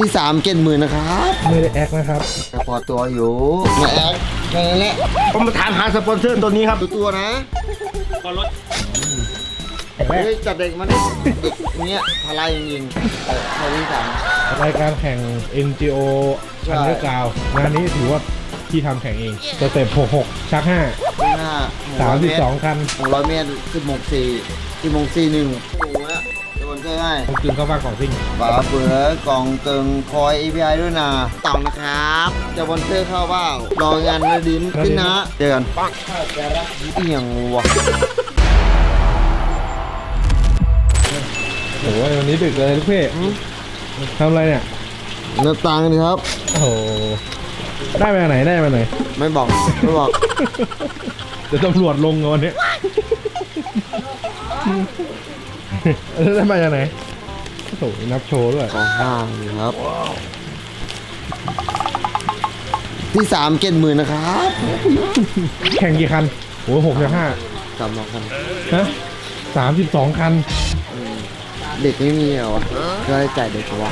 ที่สามเจ็ดหมื่นนะครับไม่ได้แอคนะครับแต่พอตัวอยู่มาแอคแค่นั้นแหละผมมาถามหาสปอนเซอร์ตัวนี้ครับดูตัวนะพอรถเฮ้ยจับเด็กมาดิเด็กเนี้ยพลายจริงๆเออเขาที่สาม รายการแข่ง NGO ใช่ อันเดอร์กราวงานนี้ถือว่าพี่ทำแข่งเองสเต็ป66 ชักข้างหน้า5 32 คันหกร้อยเมตรสิบโมงสี่สิบโมงสี่หนึ่งโอ้โหนะจะบน เชื่อให้ต้องกินเข้าบ้านของซิ่งฝาเฟือกล่องเกิงคอย API ด้วยนะต่องนะครับ จะบนเชื่อเข้าเปล่ารองานระดินขึ้นนะ เจอกันเอียงวะโอ้ยวันนี้ดึกเลยลูกพี่ทำอะไรเนี่ยหน้าตังนี่ครับ โอ้โหได้มาไหนได้มาไหน ไม่บอก ไม่บอก เดี๋ยวตำรวจลงวันนี้ แล้วได้มาจากไหนโอ้โหนับโชว์ด้วยขอห้าเลยครับ ที่สามเจ็ดหมื่นนะครับแข่งกี่คันโอ้ยหกจากห้าสามสองคันฮะสามสิบสองคัน เด็กไม่มีเหรอวะก็ให้จ่ายเด็กวะ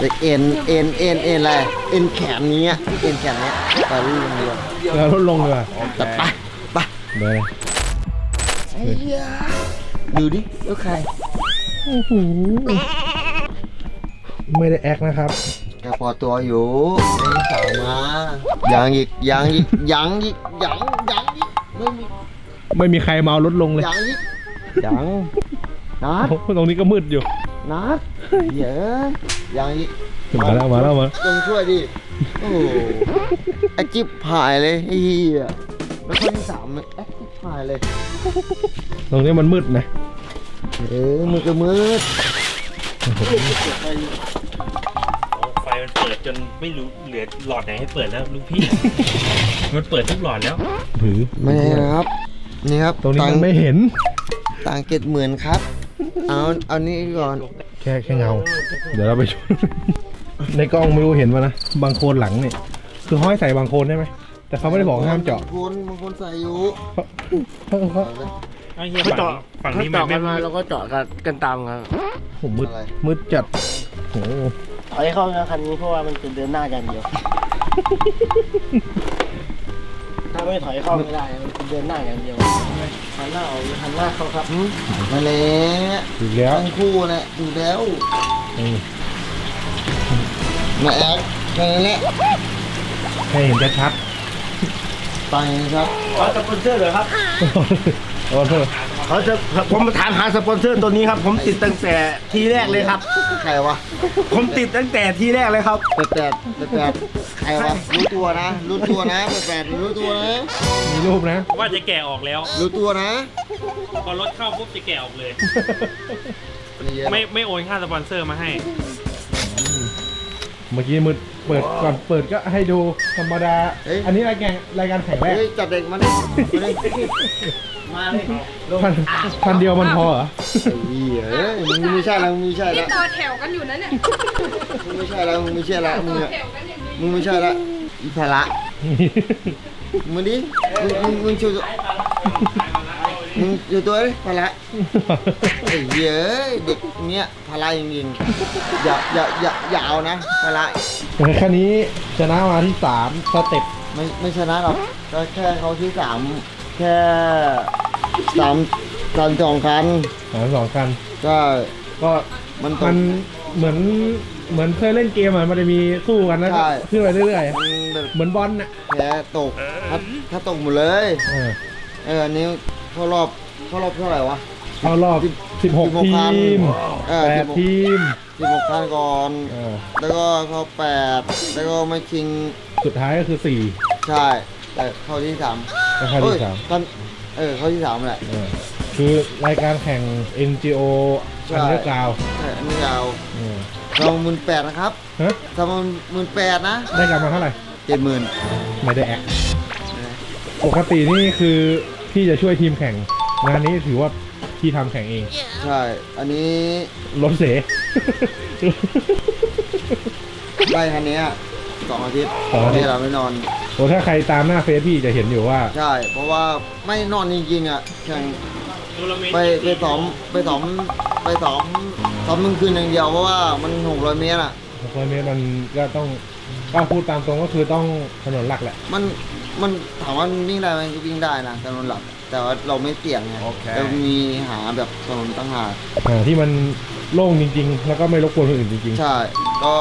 เด็กเอ็นเอ็นเอ็นเอ็นอะไรเอ็นแขนนี้อะเอ็นแขนเนี้ยไปรุ่นเดียวแล้วลดลงเลยแต่ไปไปเดี๋ยวไอ้เหี้ย ดูดิแล้วใครโอ้โหไม่ได้แอคนะครับก็พอตัวอยู่ไอ้สาวมายังอีกยังอีกยังอีกยังยังอีกไม่มีไม่มีใครเมาลดลงเลยยังอีกยังนัดโอ้โหตรงนี้ก็มืดอยู่นัดเยอะยังอีกมาแล้วมาแล้วมาต้องช่วยดิโอ้โหไอจิ๊บหายเลยไอ้เหี้ยแล้วคนที่สามมันแอคจิ๊บหายเลย ตรงนี้มันมืดนะ เออมือก็มืดไฟมันเปิดจนไม่รู้เหลือหลอดไหนให้เปิดแล้วลูกพี่ มันเปิดทุกหลอดแล้วถือไม่ใช่นะครับ นี่ครับตรงนี้ตัมันไม่เห็นตังเจ็ดหมื่นครับ เอาเอานี่ก่อน แค่แค่เงา เดี๋ยวเราไปชมในกล้องไม่รู้เห็นมานะบางโคลนหลังเนี่ยคือห้อยใส่บางโคลนได้ไหมแต่เขาไม่ได้บอกห้ามเจาะบางคนบางคนใส่อยู่ เพราะเพราะไอ้เหี้ยฝั่งนี้ฝั่งนี้มันไม่แล้วก็เจาะกันกันตามกันผมมืดมืดจัดโอ้โหถอยเข้านะคันนี้เพราะว่ามันจะเดินหน้าอย่างเดียว ถ้าไม่ถอยเข้าไม่ได้มันจะเดินหน้าอย่างเดียวหันหน้าออกหรือหันหน้าเข้าครับมาแล้วถูกแล้วทั้งคู่แหละถูกแล้วนี่มาแอคแค่นั้นแหละให้เห็นชัดตังครับขอสปอนเซอร์เลยครับ ๆเอาเถอะเขาจะผมมาถามหาสปอนเซอร์ตัวนี้ครับ ผมติดตั้งแต่ทีแรกเลยครับ ใครวะผมติดตั้งแต่ทีแรกเลยครับ แปดแปดแปดแปดใครวะรู้ตัวนะ รู้ตัวนะแปดแปดรู้ตัวนะ มีรูปนะ ว่าจะแกะออกแล้ว รู้ตัวนะพอรถเข้าปุ๊บจะแกะออกเลยเยอะไม่ไม่โอนค่าสปอนเซอร์มาให้ เมื่อกี้มืดเปิดก่อนเปิดก็ให้ดูธรรมดาอันนี้รายการรายการแข่งแรกเฮ้ยจับเด็กมาดิมาดิมาเลยพันพันเดียวมันพอเหรอ ไอ้เหี้ยเอ้ยมึงไม่ใช่แล้วมึงไม่ใช่นี่แล้วต่อแถวกันอยู่นะเนี่ยมึงไม่ใช่แล้วมึงไม่ใช่แล้วมึงต่ออะแถวกันอย่างนี้มึงไม่ใช่แล้วอีภาระมึงดิมึงมึงมึงชูตัว มึงชูตัวดิภาระไอ้เหี้ยเอ้ยเด็กเนี้ยภาระจริงๆอย่าอย่าอย่าอย่าเอานะภาระแค่นี้ชนะมาที่สามสเต็ปไม่ไม่ชนะหรอกก็แค่เขาที่สามแค่สามสามสองคันสามสองคันก็ก็มันตมักนเหมือนเหมือนเคยเล่นเกมอะมันจะมีสู้กันแล้วก็ใช่ ขึ้นไปเรื่อยมันแบบๆเหมือนบอลน่ะแพ้ตกถ้าถ้าตกหมดเลย เออเอออันนี้ เข้ารอบเข้ารอบเท่าไหร่วะ เข้ารอบสิบ16ทีคันมเออแปดทีม สิบหกคันก่อน เออ แล้วก็เข้าแปดแล้วก็ไม่ชิงสุดท้ายก็คือสี่ใช่แต่เข้าที่สามก็เข้าเอ้ยที่สามคันเออเข้าที่สามแหละ เออคือรายการแข่ง NGO ใช่ อันเดอร์กราวใช่อันนี้ยาวเราหมื่นแปดนะครับฮะสามหมื่นแปดนะได้กลับมาเท่าไหร่ เจ็ดหมื่นไม่ได้แอคปกตินี่คือ พี่จะช่วยทีมแข่ง งานนี้ถือว่าพี่ทำแข่งเอง ใช่ อันนี้รถเสได้คันเนี้ยสองอาทิตย์สองอาทิตย์เราไม่นอน โอ้ถ้าใครตามหน้าเฟซพี่จะเห็นอยู่ว่า ใช่ เพราะว่าไม่นอนจริงๆอะแข่งดูลเมตรไปไปซ้อมไปซ้อมไปซ้อมซ้อมมึงคืนอย่างเดียวเพราะว่ามันหกร้อยเมตรอะ 600 เมตรมันก็ต้องก็พูดตามตรงก็คือต้องถนนหลักแหละ มัน มันถามว่ามันวิ่งได้ไหมก็วิ่งได้นะถนนหลัก แต่ว่าเราไม่เสี่ยงไงเรามีหาแบบถนนตั้งหากหาที่มันโล่งจริง ๆ แล้วก็ไม่รบกวนคนอื่นจริงใช่ก็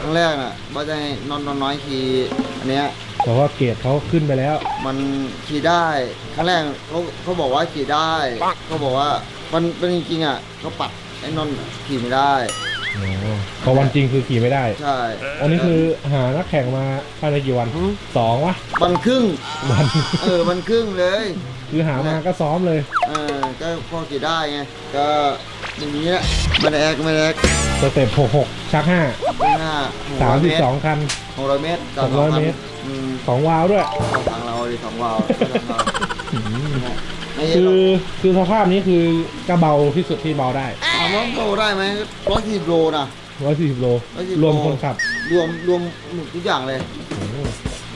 ครั้งแรกน่ะว่าจะให้นอนนอนน้อยขี่อันเนี้ย ๆแต่ว่าเกรดเขาขึ้นไปแล้ว มันขี่ได้ ครั้งแรกเขาเขาบอกว่าขี่ได้เขาบอกว่ามันเป็นจริงๆอะเขาปัดไอ้นนท์ขี่ไม่ได้ อ๋อ พอวันจริงคือขี่ไม่ได้ ใช่ อันนี้คือหานักแข่งมาภายในกี่วันสองวะวันครึ่ง วัน เออ วันครึ่งเลย คือหามาก็ซ้อมเลย เออ ก็พอขี่ได้ไง ก็อย่างนี้แหละไม่ได้แอกไม่ได้แอกสเต็ปหกหกชักห้าข้างหน้าสามสิบสองคันหกร้อยเมตรหกร้อยเมตรอืมสองวาล์วด้วยของทางเราดิสองวาล์วไม่ทางเราไม่ใช่คืหรออกคือสภาพนี้คือกระเบาที่สุดที่เบาได้ถามว่าโลได้ไหมร้อยสี่โลนะ ร้อยสี่สิบโลรวมคนขับรวมรวมทุกอย่างเลย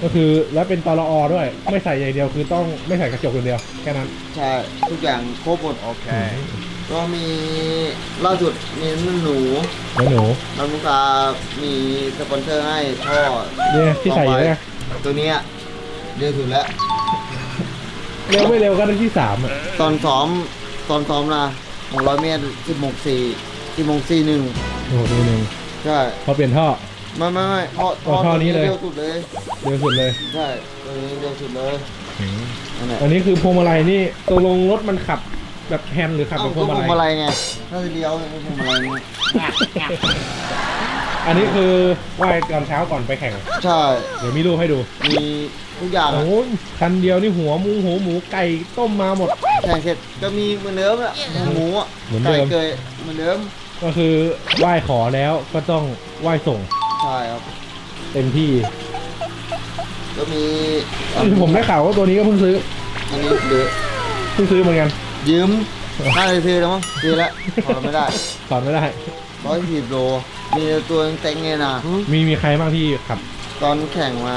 ก็คือแล้วเป็นตลออด้วย ไม่ใส่อย่เดียวคือต้องไม่ใส่กระจกอย่างเดียวแค่นั้น ใช่ ทุกอย่างครบหมดโอเคก็มีล่าสุดมีน้ำหนูแล้วหนูน้ำลูกตามีสปอนเซอร์ให้พ่อเนี่ยที่ใส่อยู่เนี่ยตัวเนี้ยเร็วสุดแล้ว เร็วไม่เร็วก็ได้ที่สามอะตอนซ้อมตอนซ้อมนร้อยเมตรสิบหกสี่ กี่โมงสี่หนึ่งโอ้โหดูหนึ่งใช่พอเปลี่ยนท่อ ไม่ไม่ไม่เพราะอาท่อนี้เลย เร็วสุดเลยเร็วสุดเลยใช่ตัวนี้เร็วสุดเลยอันนี้คือพวงมาลัยนี่ตกลงรถมันขับแบบแฮนหรือขับแบบพก็วงพวงมาลัยไงถ้าเดียวพวงมาลัยไงอันนี้คือว่ายตอนเช้าก่อนไปแข่ง ใช่เดี๋ยวมีรูปให้ดูมีทุกอย่างโอ้ยะโหคันเดียวนี่หัวหมูหัวหมูไก่ต้มมาหมด แข่งเสร็จก็มีมือนื้อมแหละหมูอะเหมือนไก่เกยเมือนื้อ ก็คือไหว้ขอแล้วก็ต้องไหว้ส่งใช่ครับ เต็มที่ก็มีผมได้ข่าวว่าตัวนี้ก็เพิ่งซื้ออันนี้เดือเพิ่งซื้อเหมือนกันยืมน่าจะซื้อแล้วมั้งซื้อแล้วขอไม่ได้สอนไม่ได้ ร้อยสิบโล มีตัวเต็งๆไงนะมีมีใครบ้างที่ขับ ตอนแข่งมา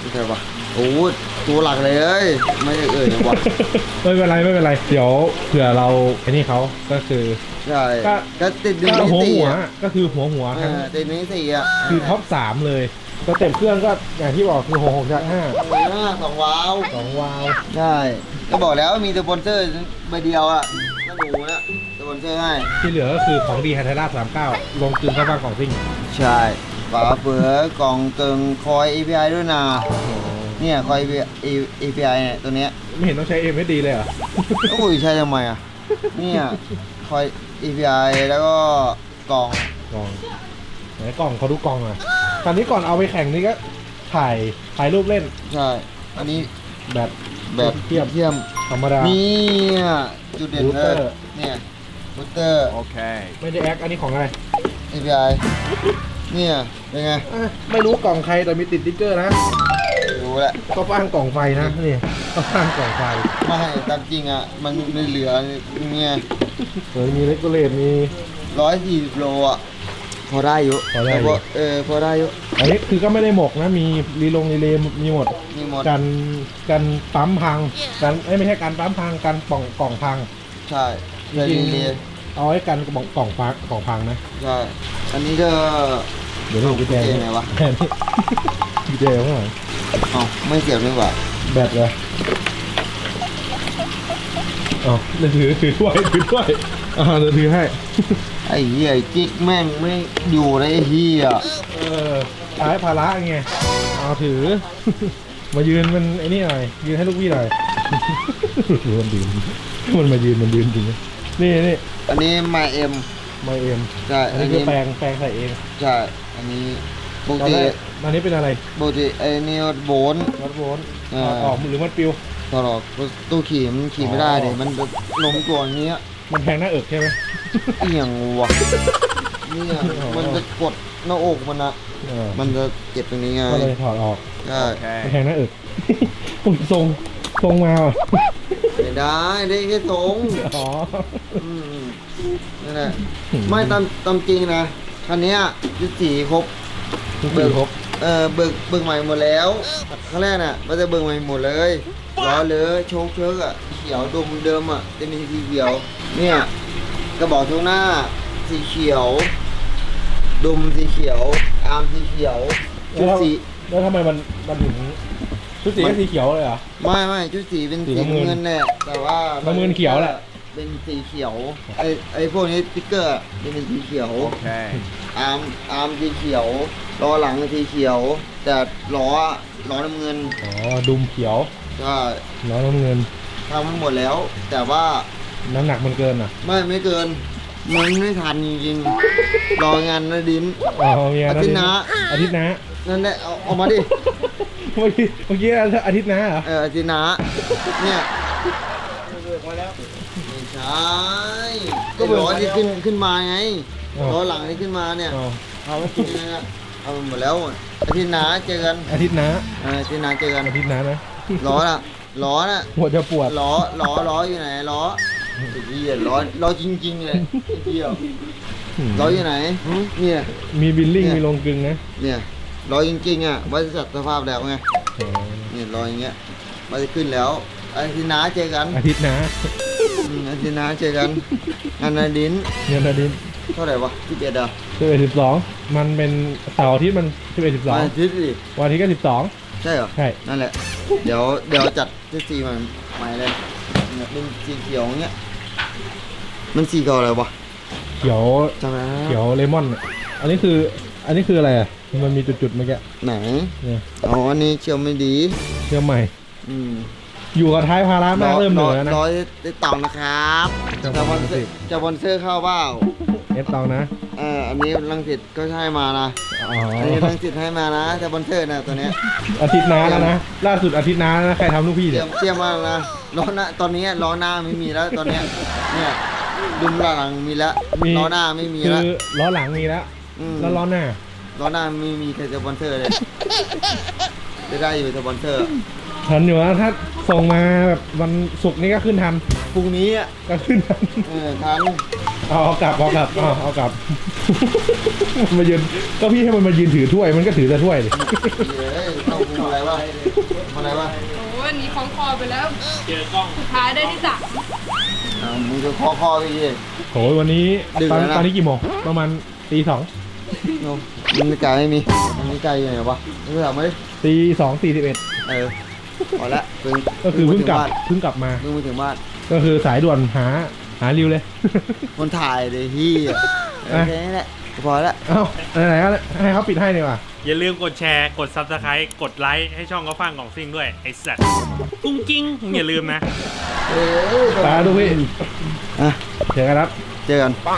ไม่ใช่ปะโอ้โหตัวหลักเลยเอ้ยไม่ได้เอ่ยนะวะไม่เป็นไรไม่เป็นไร เดี๋ยวเผื่อเราไอ้นี่เขาก็คือ ใช่ก็ ก็ติดหนึ่งก็ในหัวสี่หัวอะก็คือหัวหัวเอทั้งอติดหนึ่งในสี่อะคือท็อปสามเลยสเต็ปเครื่องก็อย่างที่บอกคือหกหกจากห้าหน้าสองว้าวสองวาล์วใช่ก็บอกแล้วมีสปอนเซอร์ใบเดียวอะก็ดูนะสปอนเซอร์ให้ ที่เหลือก็คือของดีฮันเทล่าสามเก้าลงกลืนเข้าบ้านของซิ่งใช่ ฝาเฟือกล่องเกิงคอย API ด้วยนะเนี่ยคอย API เนี่ยตัวเนี้ยไม่เห็นต้องใช้เอ็มดีเลยเหรอโอ้ยใช่ทำไมอะเนี่ยคอย API แล้วก็กล่องกล่องไหนกล่องเขาดูกล่องอะตอนนี้ก่อนเอาไปแข่งนี่ก็ถ่ายถ่ายรูปเล่นใช่อันนี้แบบแบบเทียบเทียมธรรมดาเนี่ยจุดเด่นเล Router ยเนี่ยบูเตอร์ไม่ได้แอคอันนี้ของอะไร API เนี่ยเป็นไงอะไม่รู้กล่องใครแต่มีติดติ๊กเกอร์นะรู้แล้วก็ฟ้างกล่องไฟนะนี่ก็ฟ้างกล่องไฟไม่ตามจริงอะมันไม่เหลือเนี่ยเออมีเลกโกเลตมี ร้อยสี่สิบโลอะพอได้อยู่พอได้อยู่แล้วก็เออพอได้อยู่อันนี้คือก็ไม่ได้หมกนะ มีรีลงรีเลย์มีหมด มีหมดกันกันปั๊มพังกันเอ้ยไม่ใช่การปั๊มพังกันป่องกล่องพัง ใช่เดี๋ยวจริงเรียนเอาไว้กันกล่องกล่องพังกล่องพังนะ ใช่ อันนี้ก็เดี๋ยวเรากุญแจกุญแจไหนวะแทนที่กุญแจข้างหลังอ๋อไม่เสียบดีกว่าแบตเลยอ๋อเดี๋ยวถือถือถ้วยถือถ้วยอ่าเดี๋ยวถือให้ ไอ้เหี้ยจิกแม่งไม่อยู่เลยไอ้เหี้ยเออใช้ภาระไงเอาถือ มายืนมันไอ้นี่หน่อยยืนให้ลูกพี่หน่อย มันยืนมันมายืนมันยืนจริงนะนี่นี่อันนี้มาเอ็ม มาเอ็มใช่อัอันนนี้นี้คือแปลงแปลงใส่เองใช่อันนี้ปกตอนติแรกอันนี้เป็นอะไรปกติไอ้นี่โบน วัดโวลต์เออออกหรือมันปิว ตลอดตู้ขี่มันขี่ไม่ได้อ๋อเดี๋ยวมันจะลมตัวอย่างเงี้ยมันแทงหน้าเอิกใช่ไหม เอียงวะเนี่ยอ๋อมันจะกดหน้าอกมันอะเออมันจะเจ็บตรงนี้ไงก็เลยถอดออกใช่มันแทงหน้าเอิกอุ้ยทรงทรงมาว่ะไม่ได้ได้แค่ตรงอ๋ออืม นั่นแหละไม่ตามตามจริงนะคันเนี้ยยุดสีครบ ทุกปีครบเออเบิกเบิกใหม่หมดแล้วครั้งแรกน่ะมันจะเบิกใหม่หมดเลยล้อเลยโชคเชิกอะเขียวดมเดิมอะจะมีสีเขียว เนี่ยกระบอกช่วงหน้า สีเขียวดุมสีเขียว อาร์มสีเขียวชุดสี แล้วทำไมมันมันถึงชุดสีก็สีเขียวเลยเหรอ ไม่ไม่ชุดสีเป็นสีสีน้ำเงิน น้ำเงินแหละแต่ว่าน้ำเงินเขียวแหละ เป็นสีเขียว ไอไอพวกนี้สติ๊กเกอร์เป็นสีเขียวอาร์มอาร์มสีเขียวล้อหลังสีเขียว แต่ล้อล้อน้ำเงินอ๋อ ดุมเขียวก็ล้อน้ำเงิน ทำมันหมดแล้ว แต่ว่าน้ำหนักมันเกินอะไม่ไม่เกิน มันไม่ทันจริงๆรองานนะดินอ๋อมีอาทิตย์หน้า อาทิตย์หน้านั่นแหละเอาเอามาดิเมื่อกี้เมื่อกี้อาทิตย์หน้าเหรอเอออาทิตย์หน้าเนี่ยเลือกมาแล้วไม่ ใช่ก็ล้อที่ขึ้นขึ้นมาไงล้อหลังที่ขึ้นมาเนี่ยอ๋อเอาไปกินนะเอาหมดแล้วอาทิตย์หน้าเจอกันอาทิตย์หน้าเอออาทิตย์หน้าเจอกันอาทิตย์หน้านะ ล้อน่ะล้อน่ะหัวจะปวดล้อล้อล้ออยู่ไหนล้อไอ้เหี้ยล้อล้อจริงๆเลยไอ้เหี้ยล้ออยู่ไหนหึเนี่ย มีบิลลิ่ง เนี่ย มีลงกลึงนะเนี่ยล้อจริงๆอะว่าจะจัดสภาพแล้วไงอ๋อเนี่ยล้ออย่างเงี้ยว่าจะขึ้นแล้วอาทิตย์หน้าเจอกันอาทิตย์หน้า อืมอาทิตย์หน้าเจอกันงานนาดินเงินอาทิตย์เท่าไหร่วะที่เอ็ดอะสิบเอ็ดสิบสองมันเป็นเสาร์อาทิตย์มันสิบเอ็ดสิบสองวันอาทิตย์ดิวันอาทิตย์ก็สิบสองใช่เหรอ ใช่นั่นแหละ เดี๋ยวเดี๋ยวจัดที่สีมันใหม่เลยเนี่ยเป็นสีเขียวอย่างเงี้ย มันสีเขียวอะไรวะเขียวจำไม่ได้เขียวเลมอนอะอันนี้คืออันนี้คืออะไรอะมันมีจุดๆเมื่อกี้ไหนเนี่ยอ๋ออันนี้เชียวไม่ดีเชื่อมใหม่ อืม อยู่กับท้ายพาราแม่งเริ่มเหนื่อยแล้วนะร้อยได้ต่องนะครับจะจะบบออลลสิเซอร์จะบอลเซอร์เข้าเปล่าเอฟตองนะเอออันนี้ลังสิตก็ให้มานะอ๋ออันนี้ลังสิตให้มานะจะบอลเซอร์นะตัวเนี้ยอาทิตย์หน้าแล้วนะล่าสุดอาทิตย์หน้าแล้วนะใครทำลูกพี่เตรีเนี่ยยมเตรียมมากนะล้อหน้าตอนนี้ล้อหน้าไม่มีแล้วตอนเนี้ยเนี่ยดุมหลังมีแล้วล้อหน้าไม่มีคืแล้วอล้อหลังมีแล้วม แล้วล้อหน้าล้อหน้าไม่มีใครจะสปอนเซอร์เลย จะได้อยู่สปอนเซอร์ ทันอยู่นะถ้าส่งมาแบบวันศุกร์นี้ก็ขึ้นทันพรุ่งนี้อะก็ขึ้นทันเออทันเอาเอากลับเอากลับเอาเอากลับ มันมายืนก็พี่ให้มันมายืนถือถ้วยมันก็ถือแต่ถ้วยดิเฮ้ยเข้าคุอะไรวะอะไรวะโอ้ยอันนี้คล้องคอไปแล้ว เจอกล้องสุดท้ายได้ที่สามอ่ามึงจะคอคอพี่ดิโหวันนี้ดึกตอนแล้วนะ ตอนนี้กี่โมงประมาณตีสองโน้มึงไกลไม่มีมึงไกลอยู่ไหนวะมึงถามมาดิตีสองสี่สิบเอ็ดเออ พอละเพิ่งก็คือเพิ่งกลับมาถึเพิ่งกลับมาบ้านเพิ่งมาถึงบ้านก็คือสายด่วนหาหาริวเลย คนถ่ายเลยพี่อะโอเคนี่แหละพอละเอ้าไหนๆก็ให้เขาปิดให้ดีกว่าอย่าลืมกดแชร์กด subscribe กดไลค์ให้ช่องเขาฟังของซิ่งด้วย ไอ้สัตว์กุ้งกิ้งอย่าลืมนะเออตาดูพี่อะเจอกันครับ เจอกันค